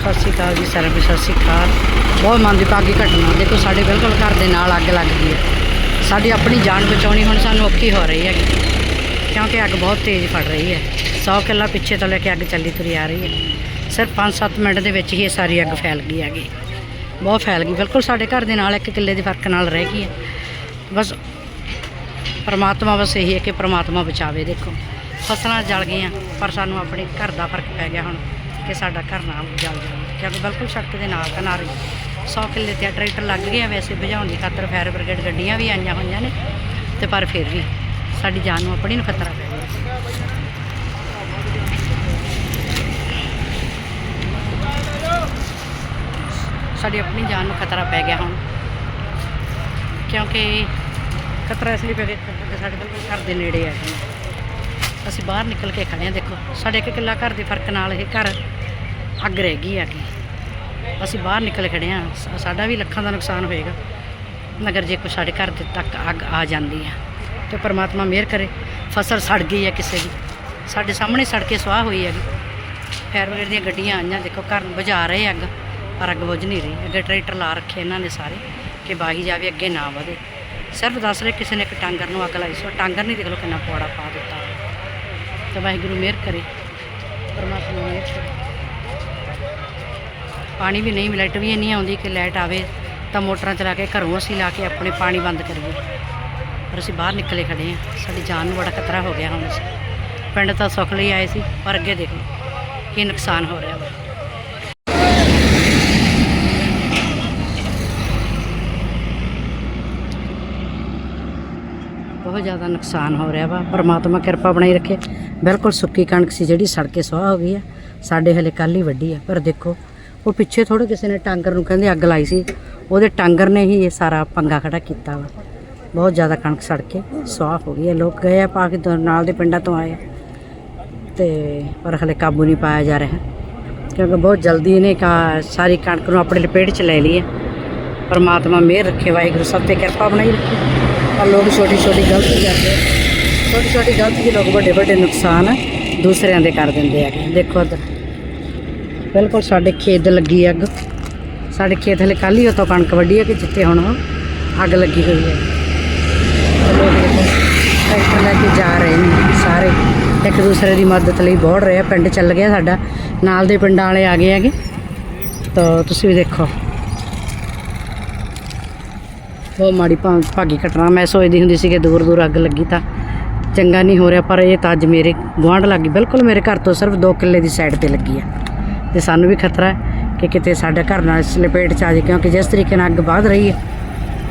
ਸਤਿ ਸ਼੍ਰੀ ਅਕਾਲ ਜੀ, ਸਾਰਿਆਂ ਨੂੰ ਸਤਿ ਸ਼੍ਰੀ ਅਕਾਲ। ਬਹੁਤ ਮੰਦਭਾਗੀ ਘਟਨਾ। ਦੇਖੋ, ਸਾਡੇ ਬਿਲਕੁਲ ਘਰ ਦੇ ਨਾਲ ਅੱਗ ਲੱਗ ਗਈ ਹੈ। ਸਾਡੀ ਆਪਣੀ ਜਾਨ ਬਚਾਉਣੀ ਹੁਣ ਸਾਨੂੰ ਔਖੀ ਹੋ ਰਹੀ ਹੈ ਕਿਉਂਕਿ ਅੱਗ ਬਹੁਤ ਤੇਜ਼ ਫੜ ਰਹੀ ਹੈ। 100 ਕਿੱਲਾ ਪਿੱਛੇ ਤੋਂ ਲੈ ਕੇ ਅੱਗ ਚੱਲੀ ਤੁਰੀ ਆ ਰਹੀ ਹੈ। ਸਿਰਫ 5-7 ਮਿੰਟ ਦੇ ਵਿੱਚ ਹੀ ਇਹ ਸਾਰੀ ਅੱਗ ਫੈਲ ਗਈ ਹੈਗੀ। ਬਹੁਤ ਫੈਲ ਗਈ। ਬਿਲਕੁਲ ਸਾਡੇ ਘਰ ਦੇ ਨਾਲ ਇੱਕ ਕਿੱਲੇ ਦੇ ਫ਼ਰਕ ਨਾਲ ਰਹਿ ਗਈ ਹੈ। ਬਸ ਪਰਮਾਤਮਾ ਬਸ ਇਹੀ ਹੈ ਕਿ ਪਰਮਾਤਮਾ ਬਚਾਵੇ, ਦੇਖੋ। ਫਸਲਾਂ ਜਲ ਗਈਆਂ, ਪਰ ਸਾਨੂੰ ਆਪਣੇ ਘਰ ਦਾ ਫ਼ਰਕ ਪੈ ਗਿਆ ਹੁਣ। ਕਿ ਸਾਡਾ ਘਰ ਨਾ ਜਲ ਜਾਵੇ। ਕਿਉਂਕਿ ਬਿਲਕੁਲ ਸੜਕ ਦੇ ਨਾਲ ਕਿਨਾਰੇ 100 ਕਿੱਲੇ ਤੇ ਟਰੈਕਟਰ ਲੱਗ ਗਏ ਆ, ਵੈਸੇ ਬੁਝਾਉਣ ਦੀ ਖਾਤਰ ਫਾਇਰ ਬ੍ਰਿਗੇਡ ਗੱਡੀਆਂ ਵੀ ਆਈਆਂ ਹੋਈਆਂ ਨੇ ਤੇ ਪਰ ਫਿਰ ਵੀ ਸਾਡੀ ਜਾਨ ਨੂੰ ਆਪਣੀ ਨੂੰ ਖਤਰਾ ਪੈ ਗਿਆ। ਸਾਡੀ ਆਪਣੀ ਜਾਨ ਨੂੰ ਖਤਰਾ ਪੈ ਗਿਆ ਹੁਣ। ਕਿਉਂਕਿ ਖਤਰਾ ਇਸ ਲਈ ਪੈ ਗਿਆ ਸਾਡੇ ਬਿਲਕੁਲ ਘਰ ਦੇ ਨੇੜੇ ਆ ਜੀ ਅਸੀਂ ਬਾਹਰ ਨਿਕਲ ਕੇ ਖੜੇ ਆ ਦੇਖੋ, ਸਾਡੇ ਇੱਕ ਕਿੱਲਾ ਘਰ ਦੇ ਫ਼ਰਕ ਨਾਲ ਇਹ ਘਰ ਅੱਗ ਰਹਿ ਗਈ ਆ ਕਿ ਅਸੀਂ ਬਾਹਰ ਨਿਕਲ ਖੜੇ ਆ ਸਾਡਾ ਵੀ ਲੱਖਾਂ ਦਾ ਨੁਕਸਾਨ ਹੋਏਗਾ। ਮਗਰ ਜੇ ਕੋਈ ਸਾਡੇ ਘਰ ਦੇ ਤੱਕ ਅੱਗ ਆ ਜਾਂਦੀ ਆ ਤੇ ਪਰਮਾਤਮਾ ਮਿਹਰ ਕਰੇ। ਫਸਲ ਸੜ ਗਈ ਆ ਕਿਸੇ ਦੀ। ਸਾਡੇ ਸਾਹਮਣੇ ਸੜ ਕੇ ਸੁਆਹ ਹੋਈ ਹੈਗੀ। ਫਾਇਰ ਬ੍ਰਿਗੇਡ ਦੀਆਂ ਗੱਡੀਆਂ ਆਈਆਂ। ਦੇਖੋ, ਘਰ ਨੂੰ ਬੁਝਾ ਰਹੇ ਅੱਗ, ਪਰ ਅੱਗ ਬੁਝ ਨਹੀਂ ਰਹੀ। ਅੱਗੇ ਟਰੈਕਟਰ ਲਾ ਰੱਖੇ ਇਹਨਾਂ ਨੇ ਸਾਰੇ, ਕਿ ਬਾਹੀ ਜਾਵੇ, ਅੱਗੇ ਨਾ ਵਧੇ। ਸਿਰਫ ਦੱਸ ਰਹੇ ਕਿਸੇ ਨੇ ਇੱਕ ਟਾਂਗਰ ਨੂੰ ਅੱਗ ਲਾਈ ਸੋ। ਟਾਂਗਰ ਨਹੀਂ ਦੇਖ ਲਓ ਕਿੰਨਾ ਪੌੜਾ ਪਾ ਦਿੱਤਾ। ਤੇ ਵਾਹਿਗੁਰੂ ਮਿਹਰ ਕਰੇ, ਪਰਮਾਤਮਾ ਮਿਹਰ ਕਰੇ। ਪਾਣੀ ਵੀ ਨਹੀਂ, ਲਾਈਟ ਵੀ ਨਹੀਂ ਆਉਂਦੀ ਕਿ ਲਾਈਟ ਆਵੇ ਤਾਂ ਮੋਟਰਾਂ ਚਲਾ ਕੇ ਘਰੋਂ ਅਸੀਂ ਲਾ ਕੇ ਆਪਣੇ ਪਾਣੀ ਬੰਦ ਕਰੀਏ। ਪਰ ਅਸੀਂ ਬਾਹਰ ਨਿਕਲੇ ਖੜੇ ਹਾਂ, ਸਾਡੀ ਜਾਨ ਨੂੰ ਬੜਾ ਖਤਰਾ ਹੋ ਗਿਆ ਹੁਣ। ਅਸੀਂ ਪਿੰਡ ਤਾਂ ਸੁੱਖ ਲਈ ਆਏ ਸੀ, ਪਰ ਅੱਗੇ ਦੇਖੋ ਕੀ ਨੁਕਸਾਨ ਹੋ ਰਿਹਾ ਵਾ। ਬਹੁਤ ਜ਼ਿਆਦਾ ਨੁਕਸਾਨ ਹੋ ਰਿਹਾ ਵਾ। ਪਰਮਾਤਮਾ ਕਿਰਪਾ ਬਣਾਈ ਰੱਖੇ। ਬਿਲਕੁਲ ਸੁੱਕੀ ਕਣਕ ਸੀ ਜਿਹੜੀ ਸੜ ਕੇ ਸੁਆਹ ਹੋ ਗਈ ਆ ਸਾਡੇ ਹਲੇ ਕੱਲ ਹੀ ਵੱਡੀ ਆ ਪਰ ਦੇਖੋ, ਉਹ ਪਿੱਛੇ ਥੋੜੇ ਕਿਸੇ ਨੇ ਟਾਂਗਰ ਨੂੰ ਕਹਿੰਦੇ ਅੱਗ ਲਾਈ ਸੀ। ਉਹਦੇ ਟਾਂਗਰ ਨੇ ਹੀ ਇਹ ਸਾਰਾ ਪੰਗਾ ਖੜਾ ਕੀਤਾ ਵਾ। ਬਹੁਤ ਜ਼ਿਆਦਾ ਕਣਕ ਸੜ ਕੇ ਸੁਆਹ ਹੋ ਗਈ ਹੈ। ਲੋਕ ਗਏ ਆ ਪਾ ਕੇ ਨਾਲ ਦੇ ਪਿੰਡਾਂ ਤੋਂ ਆਏ ਆ। ਤੇ, ਪਰ ਹਲੇ ਕਾਬੂ ਨਹੀਂ ਪਾਇਆ ਜਾ ਰਿਹਾ। ਕਿਉਂਕਿ ਬਹੁਤ ਜਲਦੀ ਇਹਨੇ ਕਾ, ਸਾਰੀ ਕਣਕ ਨੂੰ ਆਪਣੇ ਲਪੇਟ 'ਚ ਲੈ ਲਈ ਹੈ। ਪਰਮਾਤਮਾ ਮਿਹਰ ਰੱਖੇ, ਵਾਹਿਗੁਰੂ ਸਭ ਤੇ ਕਿਰਪਾ ਬਣਾਈ ਰੱਖੇ। ਪਰ ਲੋਕ ਛੋਟੀ ਛੋਟੀ ਗਲਤੀ ਕਰਦੇ ਛੋਟੀ ਛੋਟੀ ਗਲਤੀ ਦੇ ਲੋਕ ਵੱਡੇ ਵੱਡੇ ਨੁਕਸਾਨ ਦੂਸਰਿਆਂ ਦੇ ਕਰ ਦਿੰਦੇ ਆ ਦੇਖੋ ਇੱਧਰ। ਬਿਲਕੁਲ ਸਾਡੇ ਖੇਤ ਲੱਗੀ ਅੱਗ। ਸਾਡੇ ਖੇਤ ਹਲੇ ਕੱਲ੍ਹ ਹੀ ਉਤੋਂ ਕਣਕ ਵੱਢੀ ਹੈ ਕਿ ਜਿੱਥੇ ਹੁਣ ਅੱਗ ਲੱਗੀ ਹੋਈ ਹੈ। ਤੇ ਟਰੈਕਟਰ ਲੈ ਕੇ ਜਾ ਰਹੇ ਨੇ ਸਾਰੇ। ਇੱਕ ਦੂਸਰੇ ਦੀ ਮਦਦ ਲਈ ਬਹੁਤ ਰਹੇ ਆ। ਪਿੰਡ ਚੱਲ ਗਿਆ ਸਾਡਾ। ਨਾਲ ਦੇ ਪਿੰਡਾਂ ਵਾਲੇ ਆ ਗਏ ਹੈਗੇ। ਤਾਂ ਤੁਸੀਂ ਵੀ ਦੇਖੋ। ਬਹੁਤ ਮਾੜੀ ਭਾ- ਭਾਗੀ ਘਟਨਾ। ਮੈਂ ਸੋਚਦੀ ਹੁੰਦੀ ਸੀ ਕਿ ਦੂਰ ਦੂਰ ਅੱਗ ਲੱਗੀ ਤਾਂ ਚੰਗਾ ਨਹੀਂ ਹੋ ਰਿਹਾ, ਪਰ ਇਹ ਤਾਂ ਅੱਜ ਮੇਰੇ ਗੁਆਂਢ ਲੱਗੀ ਬਿਲਕੁਲ ਮੇਰੇ ਘਰ ਤੋਂ ਸਿਰਫ 2 ਕਿੱਲੇ ਦੀ ਸਾਈਡ ਤੇ ਲੱਗੀ ਆ। ਤੇ ਸਾਨੂੰ ਵੀ ਖਤਰਾ ਕਿ ਕਿਤੇ ਸਾਡੇ ਘਰ ਨਾਲ ਇਸ ਲਪੇਟ ਚ ਆ ਜਾਏ, ਕਿਉਂਕਿ ਜਿਸ ਤਰੀਕੇ ਨਾਲ ਅੱਗ ਵਧ ਰਹੀ ਹੈ,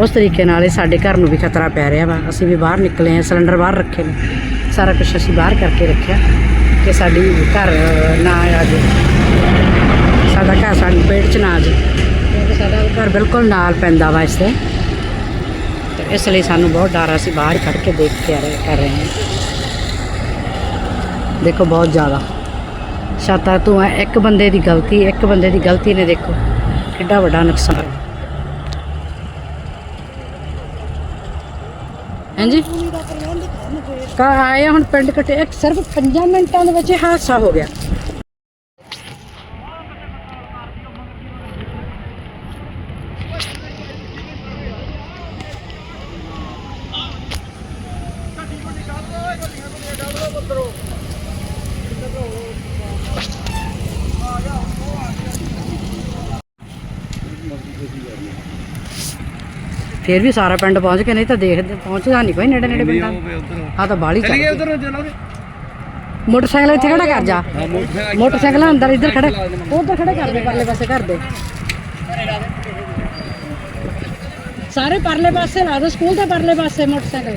ਉਸ ਤਰੀਕੇ ਨਾਲ ਇਹ ਸਾਡੇ ਘਰ ਨੂੰ ਵੀ ਖਤਰਾ ਪੈ ਰਿਹਾ ਵਾ। ਅਸੀਂ ਵੀ ਬਾਹਰ ਨਿਕਲੇ ਹਾਂ, ਸਿਲੰਡਰ ਬਾਹਰ ਰੱਖੇ ਨੇ। ਸਾਰਾ ਕੁਝ ਅਸੀਂ ਬਾਹਰ ਕਰਕੇ ਰੱਖਿਆ ਕਿ ਸਾਡੀ ਘਰ ਨਾ ਆ ਜਾਵੇ ਸਾਡਾ ਘਰ ਸਾਡੀ ਪੇਟ ਚ ਨਾ ਆ ਜਾਵੇ ਕਿਉਂਕਿ ਸਾਡਾ ਘਰ ਬਿਲਕੁਲ ਨਾਲ ਪੈਂਦਾ ਵਾ ਇਸ ਤੇ। ਇਸ ਲਈ ਸਾਨੂੰ ਬਹੁਤ ਡਰ ਆ, ਅਸੀਂ ਬਾਹਰ ਖੜ ਕੇ ਦੇਖ ਕੇ ਕਰ ਰਹੇ ਹਾਂ। ਦੇਖੋ ਬਹੁਤ ਜ਼ਿਆਦਾ। ਛਾਤਾ ਤੂੰ ਇੱਕ ਬੰਦੇ ਦੀ ਗਲਤੀ, ਇੱਕ ਬੰਦੇ ਦੀ ਗਲਤੀ ਨੇ ਦੇਖੋ। ਕਿੱਡਾ ਵੱਡਾ ਨੁਕਸਾਨ। ਹਾਂਜੀ? ਕਾ ਆਏ ਹੁਣ ਪਿੰਡ ਕਟੇ ਸਿਰਫ 5 ਮਿੰਟਾਂ ਦੇ ਵਿੱਚ ਹਾਦਸਾ ਹੋ ਗਿਆ। ਫਿਰ ਵੀ ਸਾਰਾ ਪਿੰਡ ਪਹੁੰਚ ਕੇ ਨਹੀਂ ਤਾਂ ਦੇਖਦੇ ਪਹੁੰਚਦਾ ਨਹੀਂ ਕੋਈ ਨੇੜੇ ਨੇੜੇ ਪਿੰਡਾਂ ਆ ਤਾਂ ਬਾਲੀ ਚੱਲ ਉਧਰ ਨੂੰ ਚਲੋ ਮੋਟਰਸਾਈਕਲ ਇੱਥੇ ਖੜਾ ਕਰ ਜਾ। ਮੋਟਰਸਾਈਕਲ ਅੰਦਰ ਇੱਧਰ ਖੜਾ। ਉਧਰ ਖੜਾ ਕਰ ਦੇ ਪਰਲੇ ਪਾਸੇ ਕਰ ਦੇ। ਸਾਰੇ ਪਰਲੇ ਪਾਸੇ ਲਾ ਦੋ ਸਕੂਲ ਦੇ ਪਰਲੇ ਪਾਸੇ ਮੋਟਰਸਾਈਕਲ।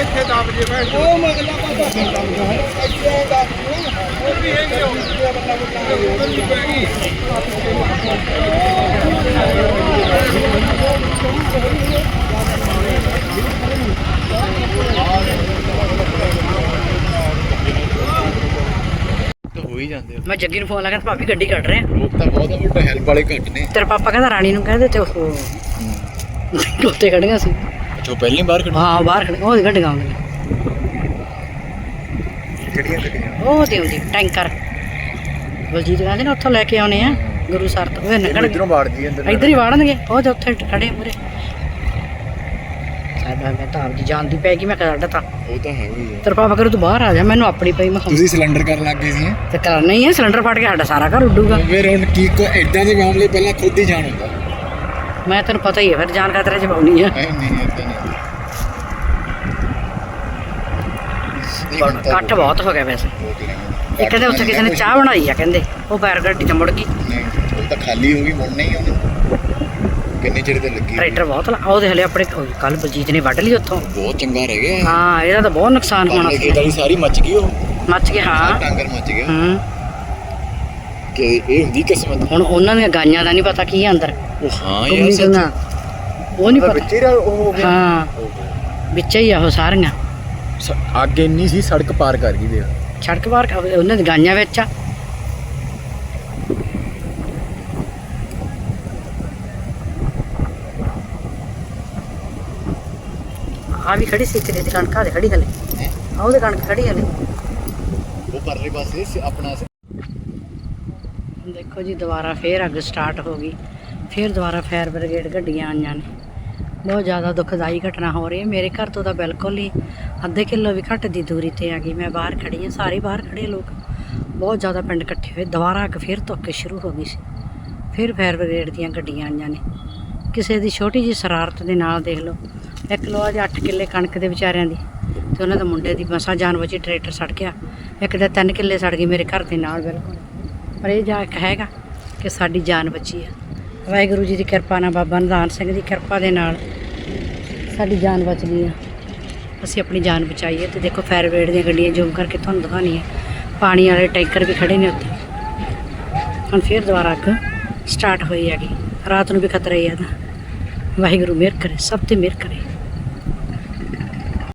ਇੱਥੇ ਦਬ ਜੇ ਮੈਂ ਉਹ ਮਗਲਾ ਪਾਪਾ ਇੱਥੇ ਦਬ ਹੋਰ ਵੀ ਹੈਗੇ ਹੋ। ਉੱਧਰ ਵੀ ਪੈ ਗਈ ਤਾਂ ਹੋ ਹੀ ਜਾਂਦੇ ਮੈਂ ਜੱਗੀ ਨੂੰ ਫੋਨ ਲਗਾ ਭਾਬੀ ਗੱਡੀ ਕੱਢ ਰਹੇ। ਆ ਲੋਕ ਤਾਂ ਬਹੁਤ ਬਟ ਹੈਲਪ ਵਾਲੇ ਘੱਟ ਨੇ। ਤੇਰਾ ਪਾਪਾ ਕਹਿੰਦਾ ਰਾਣੀ ਨੂੰ ਕਹਿੰਦੇ ਤੇ ਉਹ ਉੱਤੇ ਖੜੀਆਂ ਸੀ। ਜੋ ਪਹਿਲੀ ਵਾਰ ਖੜੀ ਹਾਂ ਬਾਹਰ ਖੜੇ ਉਹ ਗੱਡੀਆਂ ਆਉਂਦੀਆਂ ਕਿਹੜੀਆਂ ਗੱਡੀਆਂ ਉਹ ਤੇ ਆਉਂਦੀ ਟੈਂਕਰ। ਬਲਜੀਤ ਕਹਿੰਦੇ ਨੇ ਉੱਥੋਂ ਲੈ ਕੇ ਆਉਣੇ ਆ ਗੁਰੂ ਸਰ ਤੋਂ। ਉਹ ਨਿਕਲ ਇਧਰੋਂ ਬਾੜ ਜੀ ਅੰਦਰ ਇੱਧਰ ਹੀ ਵਾੜਨਗੇ। ਉਹ ਤੇ ਉੱਥੇ ਖੜੇ ਮੂਰੇ ਸਾਡਾ ਮੈਂ ਤਾਂ ਆਪਦੀ ਜਾਨ ਦੀ ਪੈ ਗਈ ਮੈਂ ਕਿਹਾ ਸਾਡਾ ਤਾਂ। ਉਹ ਤਾਂ ਹੈ ਹੀ ਹੈ ਤੇਰਾ ਪਾਪਾ ਕਰੇ ਤੂੰ ਬਾਹਰ ਆ ਜਾ ਮੈਨੂੰ ਆਪਣੀ ਪਈ ਮੈਂ ਤੁਸੀਂ ਸਿਲੰਡਰ ਕਰਨ ਲੱਗ ਗਏ ਸੀ। ਹੈਂ? ਤੇ ਕਰਨਾ ਹੀ ਹੈ ਸਿਲੰਡਰ ਫਟ ਕੇ ਸਾਡਾ ਸਾਰਾ ਘਰ ਉੱਡੂਗਾ। ਫਿਰ ਹੁਣ ਕੀ ਕੋ ਐਦਾਂ ਦੇ ਮਾਮਲੇ ਪਹਿਲਾਂ ਖੁਦ ਹੀ ਜਾਣ ਹੁੰਦਾ। ਮੈਂ ਤੈਨੂੰ ਪਤਾ ਹੀ ਹੈ ਫਿਰ ਜਾਨ ਖਾਤਰੇ ਨਹੀਂ ਨਹੀਂ ਨਹੀਂ, ਹੁਣ ਤਾਂ ਕੱਟ ਬਹੁਤ ਹੋ ਗਿਆ ਵੈਸੇ। ਹੀ ਇੱਕ ਕਹਿੰਦੇ ਉੱਥੇ ਕਿਸੇ ਨੇ ਚਾਹ ਬਣਾਈ ਆ ਕਹਿੰਦੇ। ਉਹ ਪੈਰ ਗੱਡੀ ਚ ਮੁੜ ਗਈ। ਨਹੀਂ ਉਹ ਤਾਂ ਖਾਲੀ ਹੋ ਗਈ ਮੁੜਨਾ ਹੀ ਉਹਨੇ। ਕਿੰਨੇ ਚਿਰ ਤੇ ਲੱਗੀ। ਟਰੈਕਟਰ ਬਹੁਤ ਲਾ ਉਹਦੇ ਹਲੇ ਆਪਣੇ ਕੱਲ ਬਲਜੀਤ ਨੇ ਵੱਢ ਲਈ ਉੱਥੋਂ। ਬਹੁਤ ਚੰਗਾ ਰਹਿ ਗਿਆ ਹਾਂ ਇਹਦਾ ਤਾਂ ਬਹੁਤ ਨੁਕਸਾਨ ਹੋਣਾ ਸੀ। ਸਾਰੀ ਮੱਚ ਗਈ ਉਹ। ਮੱਚ ਗਿਆ ਹਾਂ। ਟਾਂਗਰ ਮੱਚ ਗਿਆ। ਹੂੰ। ਕਿ ਇਹ ਹੁੰਦੀ ਕਿਸਮਤ? ਹੁਣ ਉਹਨਾਂ ਦੀਆਂ ਗਾਈਆਂ ਦਾ ਨਹੀਂ ਪਤਾ ਕੀ ਆ ਅੰਦਰ। ਉਹ ਹਾਂ ਯਾਰ ਸੱਚ। ਗਾਈਆਂ। ਉਹ ਨਹੀਂ ਪਤਾ। ਬੱਚੇ ਦਾ ਉਹ ਹੋ ਗਿਆ। ਹਾਂ। ਵਿੱਚ ਹੀ ਆ ਉਹ ਸਾਰੀਆਂ। ਸ- ਅੱਗੇ ਇੰਨੀ ਸੀ ਸੜਕ ਪਾਰ ਕਰ ਗਈ ਦੇ ਸੜਕ ਬਾਹਰ ਕ- ਉਹਨਾਂ ਦੀ ਗਾਈਆਂ ਵਿੱਚ ਆ। ਆ ਵੀ ਖੜੀ ਸੀ ਤੇਰੀ ਦੁਕਾਨ ਘਾਹ ਦੇ ਖੜੀ ਹਲੇ। ਆ ਉਹਦੇ ਕਣਕ ਖੜੀ ਹਲੇ। ਉਹ ਪਰਲੇ ਪਾਸੇ ਸ- ਆਪਣਾ ਦੇਖੋ ਜੀ, ਦੁਬਾਰਾ ਫੇਰ ਅੱਗ ਸਟਾਰਟ ਹੋ ਗਈ। ਫੇਰ ਦੁਬਾਰਾ ਫਾਇਰ ਬ੍ਰਿਗੇਡ ਗੱਡੀਆਂ ਆਈਆਂ ਨੇ। ਬਹੁਤ ਜ਼ਿਆਦਾ ਦੁਖਦਾਈ ਘਟਨਾ ਹੋ ਰਹੀ ਹੈ। ਮੇਰੇ ਘਰ ਤੋਂ ਤਾਂ ਬਿਲਕੁਲ ਹੀ ਅੱਧੇ ਕਿਲੋ ਵੀ ਘੱਟ ਦੀ ਦੂਰੀ ਤੇ ਆ ਗਈ ਮੈਂ ਬਾਹਰ ਖੜੀ ਹਾਂ, ਸਾਰੇ ਬਾਹਰ ਖੜੇ ਲੋਕ। ਬਹੁਤ ਜ਼ਿਆਦਾ ਪਿੰਡ ਇਕੱਠੇ ਹੋਏ। ਦੁਬਾਰਾ ਅੱਗ ਫੇਰ ਤੋਂ ਕੇ ਸ਼ੁਰੂ ਹੋ ਗਈ ਸੀ। ਫਿਰ ਫਾਇਰ ਬ੍ਰਿਗੇਡ ਦੀਆਂ ਗੱਡੀਆਂ ਆਈਆਂ ਨੇ। ਕਿਸੇ ਦੀ ਛੋਟੀ ਜੀ ਸ਼ਰਾਰਤ ਦੇ ਨਾਲ ਦੇਖ ਲਓ। ਇੱਕ ਲੋਹਾ ਦੇ 8 ਕਿੱਲੇ ਕਣਕ ਦੇ ਵਿਚਾਰਿਆਂ ਦੀ। ਤੇ ਉਹਨਾਂ ਦੇ ਮੁੰਡੇ ਦੀ ਮਸਾਂ ਜਾਨ ਬਚੀ, ਟਰੈਕਟਰ ਸੜ ਗਿਆ। ਇੱਕ ਦੇ 3 ਕਿੱਲੇ ਸੜ ਗਈ ਮੇਰੇ ਘਰ ਦੇ ਨਾਲ ਬਿਲਕੁਲ। ਪਰ ਇਹ ਜਾ ਇੱਕ ਹੈਗਾ ਕਿ ਸਾਡੀ ਜਾਨ ਬਚੀ ਆ ਵਾਹਿਗੁਰੂ ਜੀ ਦੀ ਕਿਰਪਾ ਨਾਲ ਬਾਬਾ ਨਿਧਾਨ ਸਿੰਘ ਦੀ ਕਿਰਪਾ ਦੇ ਨਾਲ ਸਾਡੀ ਜਾਨ ਬਚ ਗਈ ਆ। ਅਸੀਂ ਆਪਣੀ ਜਾਨ ਬਚਾਈ ਹੈ ਤੇ ਦੇਖੋ ਫਾਇਰ ਬ੍ਰਿਗੇਡ ਦੀਆਂ ਗੱਡੀਆਂ ਜ਼ੂਮ ਕਰਕੇ ਤੁਹਾਨੂੰ ਦਿਖਾਉਣੀ ਹੈ ਪਾਣੀ ਵਾਲੇ ਟੈਂਕਰ ਵੀ ਖੜੇ ਨੇ ਉੱਥੇ। ਹੁਣ ਫੇਰ ਦੁਬਾਰਾ ਅੱਗ ਸਟਾਰਟ ਹੋਈ ਹੈਗੀ। ਰਾਤ ਨੂੰ ਵੀ ਖਤਰਾ ਹੀ ਹੈ ਨਾ ਵਾਹਿਗੁਰੂ ਮਿਹਰ ਕਰੇ, ਸਭ ਤੇ ਮਿਹਰ ਕਰੇ।